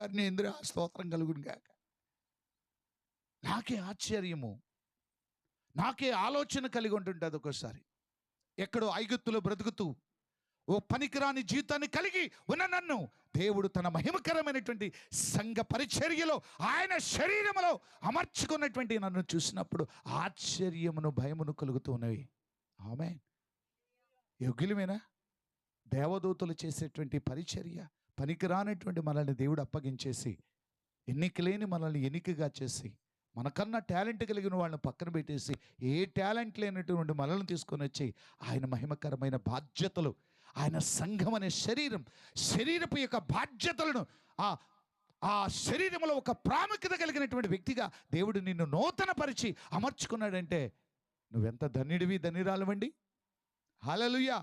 కర్ణేంద్ర స్తోత్రం కలుగును గాక. నాకే ఆశ్చర్యము. నాకే ఆలోచన కలిగి ఉంటుంటుంది ఒక్కోసారి. ఎక్కడో ఐగుత్తులో బ్రతుకుతూ ఓ పనికిరాని జీవితాన్ని కలిగి ఉన్న నన్ను దేవుడు తన మహిమకరమైనటువంటి సంఘ పరిచర్యలో ఆయన శరీరములో అమర్చుకున్నటువంటి నన్ను చూసినప్పుడు ఆశ్చర్యమును భయమును కలుగుతూ ఉన్నవి. ఆమె యోగ్యులమేనా? దేవదూతలు చేసేటువంటి పరిచర్య పనికిరానటువంటి మనల్ని దేవుడు అప్పగించేసి ఎన్నికలేని మనల్ని ఎన్నికగా చేసి మనకన్నా టాలెంట్ కలిగిన వాళ్ళని పక్కన పెట్టేసి ఏ టాలెంట్ లేనటువంటి మనల్ని తీసుకొని వచ్చి ఆయన మహిమకరమైన బాధ్యతలు ఆయన సంఘం అనే శరీరం శరీరపు యొక్క బాధ్యతలను ఆ ఆ శరీరంలో ఒక ప్రాముఖ్యత కలిగినటువంటి వ్యక్తిగా దేవుడు నిన్ను నూతన పరిచి అమర్చుకున్నాడంటే నువ్వెంత ధన్యుడివి ధన్యురాలవండి? హాలలుయా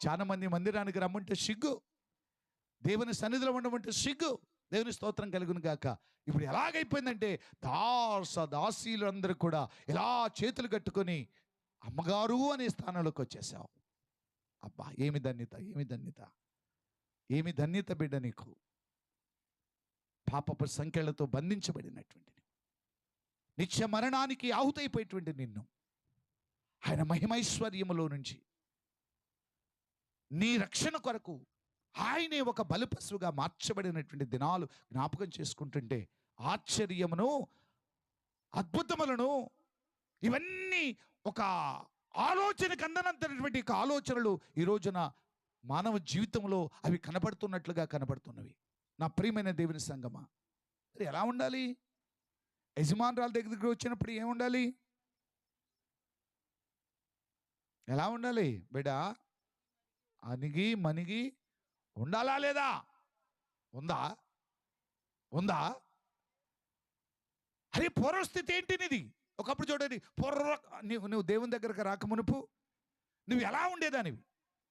చాలామంది మందిరానికి రమ్మంటే సిగ్గు. దేవుని సన్నిధిలో ఉండమంటే సిగ్గు దేవుని స్తోత్రం కలుగును గాక. ఇప్పుడు ఎలాగైపోయిందంటే దాస దాసీలు అందరూ కూడా ఇలా చేతులు కట్టుకొని అమ్మగారు అనే స్థానంలోకి వచ్చేసావు. అబ్బా ఏమి ధన్యత ఏమి ధన్యత ఏమి ధన్యత బిడ్డ నీకు. పాపపు సంఖ్యలతో బంధించబడినటువంటి నిత్య మరణానికి ఆహుతైపోయేటువంటి నిన్ను. ఆయన మహిమైశ్వర్యములో నుంచి నీ రక్షణ కొరకు ఆయనే ఒక బలిపశువుగా మార్చబడినటువంటి దినాలు జ్ఞాపకం చేసుకుంటుంటే ఆశ్చర్యమును అద్భుతములను ఇవన్నీ ఒక ఆలోచనకు అందనంతటువంటి ఒక ఆలోచనలు ఈ రోజున మానవ జీవితంలో అవి కనబడుతున్నట్లుగా కనబడుతున్నవి. నా ప్రియమైన దేవుని సంగమా మరి ఎలా ఉండాలి? యజమానురాల దగ్గరికి వచ్చినప్పుడు ఏం ఉండాలి? ఎలా ఉండాలి? బిడ్డ అనిగి మనిగి ఉండాలా లేదా? ఉందా? ఉందా? అరే పూర్వస్థితి ఏంటి నీది? ఒకప్పుడు చూడండి పూర్వ నువ్వు నువ్వు దేవుని దగ్గరకు రాకమునుపు నువ్వు ఎలా ఉండేదానివి?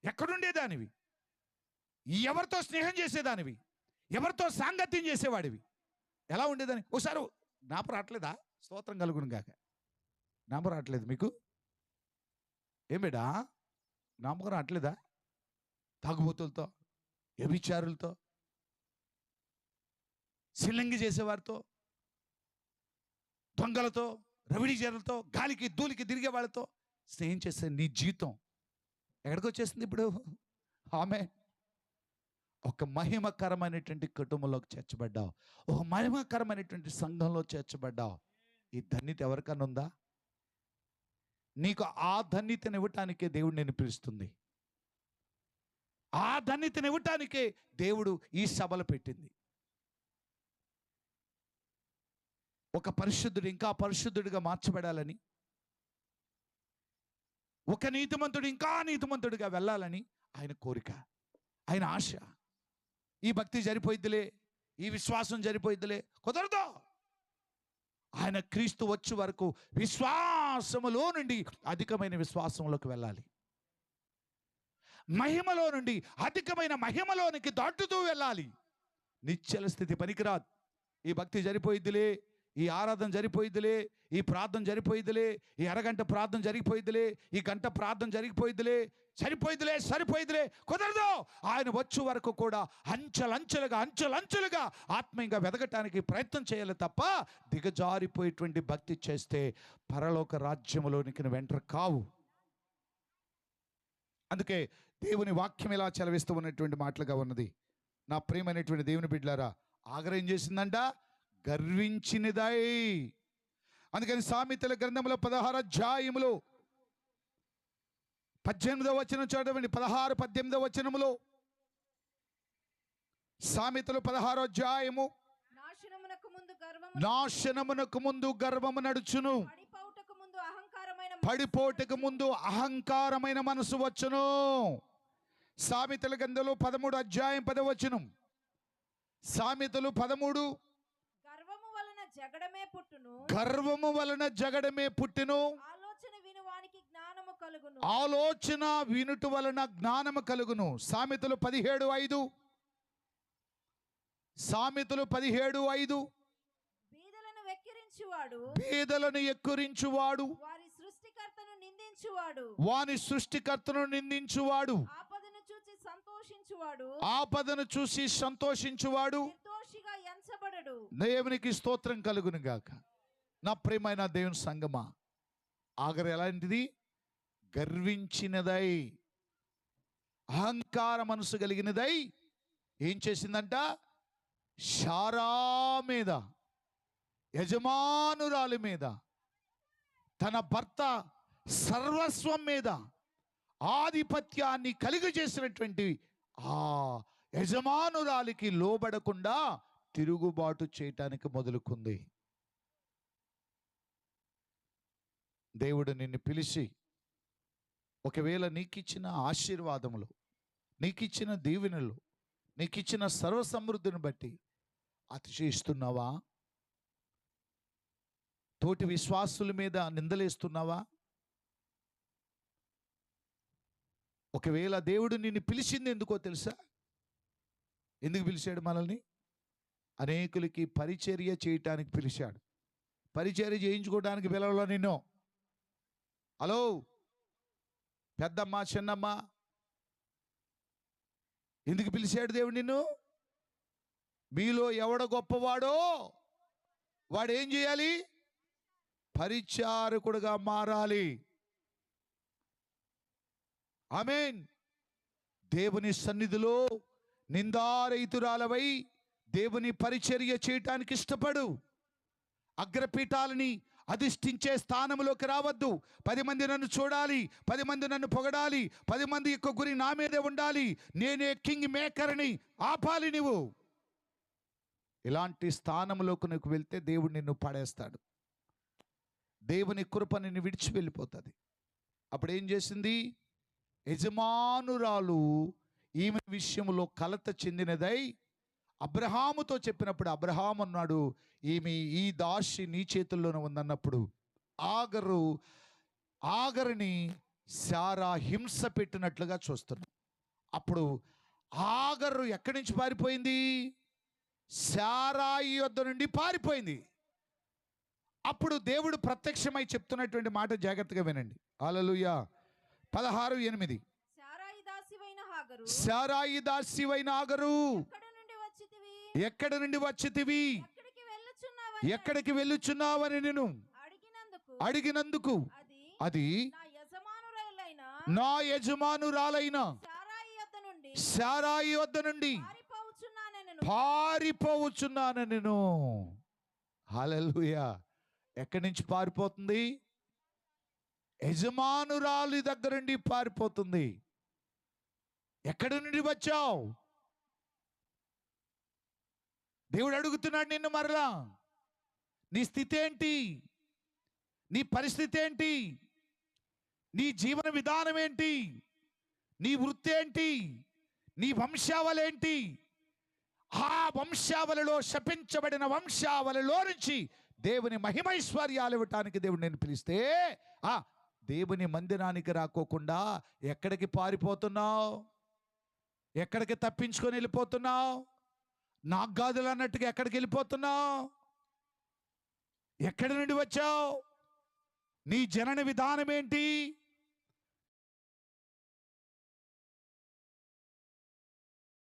ఎక్కడుండేదానివి? ఎవరితో స్నేహం చేసేదానివి? ఎవరితో సాంగత్యం చేసేవాడివి? ఎలా ఉండేదని? ఒకసారి జ్ఞాపకం రావట్లేదా? స్తోత్రం కలుగును కాక జ్ఞాపకం రావట్లేదు మీకు? ఏం బిడా జ్ఞాపకం రావట్లేదా? తాగుబోతులతో? వ్యభిచారులతో సిల్లంగి చేసేవారితో దొంగలతో రవిడీజరులతో గాలికి దూలికి తిరిగే వాళ్ళతో స్నేహం చేసే నీ జీతం ఎక్కడికి వచ్చేసింది ఇప్పుడు? ఆమె ఒక మహిమకరమైనటువంటి కుటుంబంలోకి చేర్చబడ్డావు. ఒక మహిమకరమైనటువంటి సంఘంలో చేర్చబడ్డావు. ఈ ధన్యత ఎవరికన్నా ఉందా? నీకు ఆ ధన్యతను ఇవ్వటానికే దేవుడు నేను పిలుస్తుంది. ఆ ధన్యతను ఇవ్వటానికే దేవుడు ఈ సభలు పెట్టింది. ఒక పరిశుద్ధుడు ఇంకా పరిశుద్ధుడిగా మార్చబడాలని ఒక నీతిమంతుడు ఇంకా నీతిమంతుడిగా వెళ్ళాలని ఆయన కోరిక ఆయన ఆశ. ఈ భక్తి జరిపోయిద్దిలే ఈ విశ్వాసం జరిపోయిద్దిలే కుదరదు. ఆయన క్రీస్తు వచ్చే వరకు విశ్వాసములో నుండి అధికమైన విశ్వాసంలోకి వెళ్ళాలి. మహిమలో నుండి అధికమైన మహిమలోనికి దాటుతూ వెళ్ళాలి. నిశ్చల స్థితి పనికిరాదు. ఈ భక్తి జరిపోయిద్దిలే ఈ ఆరాధన జరిపోయిద్దిలే ఈ ప్రార్థన జరిపోయిద్దిలే ఈ అరగంట ప్రార్థన జరిగిపోయిద్దిలే ఈ గంట ప్రార్థన జరిగిపోయిద్దిలే సరిపోయిద్దిలే సరిపోయిద్దిలే కుదరదు. ఆయన వచ్చు వరకు కూడా అంచెలంచెలుగా అంచెలంచెలుగా ఆత్మీయంగా వెదగటానికి ప్రయత్నం చేయాలి తప్ప దిగజారిపోయేటువంటి భక్తి చేస్తే పరలోక రాజ్యములోనికి వెంటర్ కావు. అందుకే దేవుని వాక్యం ఇలా చెలవిస్తూ ఉన్నటువంటి మాటలుగా ఉన్నది. నా ప్రియమైనటువంటి దేవుని బిడ్డలారా ఆగ్రహం ఏం చేసిందంట గర్వించినదై. అందుకని సామెతల గ్రంథంలో పదహారు అధ్యాయములో పద్దెనిమిదవ వచనం చూడవండి పదహారు పద్దెనిమిదవ వచనములో. సామెతలు పదహారో అధ్యాయము. నాశనమునకు ముందు గర్వము నడుచును. పడిపోటకు ముందు అహంకారమైన మనసు వచ్చును. సామెతల గంధలు పదమూడు అధ్యాయం పదవచనం సామెతలు పదమూడు. గర్వము వలన జగడమే పుట్టును. గర్వము వలన జగడమే పుట్టెను. ఆలోచన వినువానికి జ్ఞానము కలుగును. ఆలోచన వినుట వలన జ్ఞానము కలుగును. సామెతలు పదిహేడు ఐదు. సామెతలు పదిహేడు ఐదు. బీదలను వెక్కిరించువాడు. పేదలను ఎక్కురించువాడు. వారి నిందించువాడు. వాని సృష్టికర్తను నిందించువాడు. ఆపదను చూచి సంతోషించువాడు. ఆపదను చూసి సంతోషించువాడు. నిర్దోషిగా ఎంచబడడు. దేవునికి స్తోత్రం కలుగును గాక. నా ప్రియమైన దేవుని సంగమా ఆగరు ఎలాంటిది? గర్వించినదై అహంకార మనసు కలిగినదై ఏం చేసిందంట? షారా మీద యజమానురాలి మీద తన భర్త సర్వస్వం మీద ఆధిపత్యాన్ని కలిగజేసినటువంటి ఆ యజమానురాలికి లోబడకుండా తిరుగుబాటు చేయటానికి మొదలుకుంది. దేవుడు నిన్ను పిలిచి ఒకవేళ నీకిచ్చిన ఆశీర్వాదములు నీకిచ్చిన దీవెనలు నీకిచ్చిన సర్వ సమృద్ధిని బట్టి అతిశయిస్తున్నావా? తోటి విశ్వాసుల మీద నిందలేస్తున్నావా? ఒకవేళ దేవుడు నిన్ను పిలిచింది ఎందుకో తెలుసా? ఎందుకు పిలిచాడు మనల్ని? అనేకులకి పరిచర్య చేయటానికి పిలిచాడు. పరిచర్య చేయించుకోవడానికి పిలవలో నిన్ను. హలో? పెద్దమ్మ చిన్నమ్మ? ఎందుకు పిలిచాడు దేవుడు నిన్ను? మీలో ఎవడ గొప్పవాడో వాడు ఏం చేయాలి? పరిచారకుడుగా మారాలి. ఆమెన్. దేవుని సన్నిధిలో నిందారహితురాలవై దేవుని పరిచర్య చేయటానికి ఇష్టపడు. అగ్రపీఠాలని అధిష్ఠించే స్థానంలోకి రావద్దు. పది మంది నన్ను చూడాలి పది మంది నన్ను పొగడాలి పది మంది యొక్క గురి నా మీదే ఉండాలి. నేనే కింగ్ మేకర్ని ఆపాలి నువ్వు ఇలాంటి స్థానంలోకి నీకు వెళ్తే దేవుడు నిన్ను పడేస్తాడు. దేవుని కృప నిన్ను విడిచి వెళ్ళిపోతుంది. అప్పుడు ఏం చేసింది? యజమానురాలు ఈమె విషయంలో కలత చెందినదై అబ్రహాముతో చెప్పినప్పుడు అబ్రహాం అన్నాడు ఈమె ఈ దాసి నీ చేతుల్లోనే ఉందన్నప్పుడు ఆగరు ఆగరిని శారా హింస పెట్టినట్లుగా చూస్తున్నాం. అప్పుడు ఆగరు ఎక్కడి నుంచి పారిపోయింది? శారాయి వద్ద నుండి పారిపోయింది. అప్పుడు దేవుడు ప్రత్యక్షమై చెప్తున్నటువంటి మాట జాగ్రత్తగా వినండి. అలలుయా పదహారు ఎనిమిది. శారాయి దాసివైన ఆగరు ఎక్కడ నుండి వచ్చితివి? ఎక్కడికి వెళ్ళుచున్నావని. నేను అడిగినందుకు. అది నా యజమానురాలైన? శారాయి యొద్ద నుండి శారాయి వద్ద నుండి పారిపోవచ్చున్నాను నేను. హల్లెలూయా. ఎక్కడి నుంచి పారిపోతుంది? యజమానురాలి దగ్గర నుండి పారిపోతుంది. ఎక్కడి నుండి వచ్చావు? దేవుడు అడుగుతున్నాడు నిన్ను మరలా. నీ స్థితి ఏంటి? నీ పరిస్థితి ఏంటి? నీ జీవన విధానం ఏంటి? నీ వృత్తి ఏంటి? నీ వంశావళేంటి ఆ వంశావళిలో శపించబడిన వంశావళిలో నుంచి దేవుని మహిమైశ్వర్యాలు ఇవ్వటానికి దేవుడు నేను పిలిస్తే ఆ దేవుని మందిరానికి రాకోకుండా ఎక్కడికి పారిపోతున్నావు? ఎక్కడికి తప్పించుకొని వెళ్ళిపోతున్నావు? నాగ్గాదులు అన్నట్టుగా ఎక్కడికి వెళ్ళిపోతున్నావు? ఎక్కడి నుండి వచ్చావు? నీ జనన విధానం ఏంటి?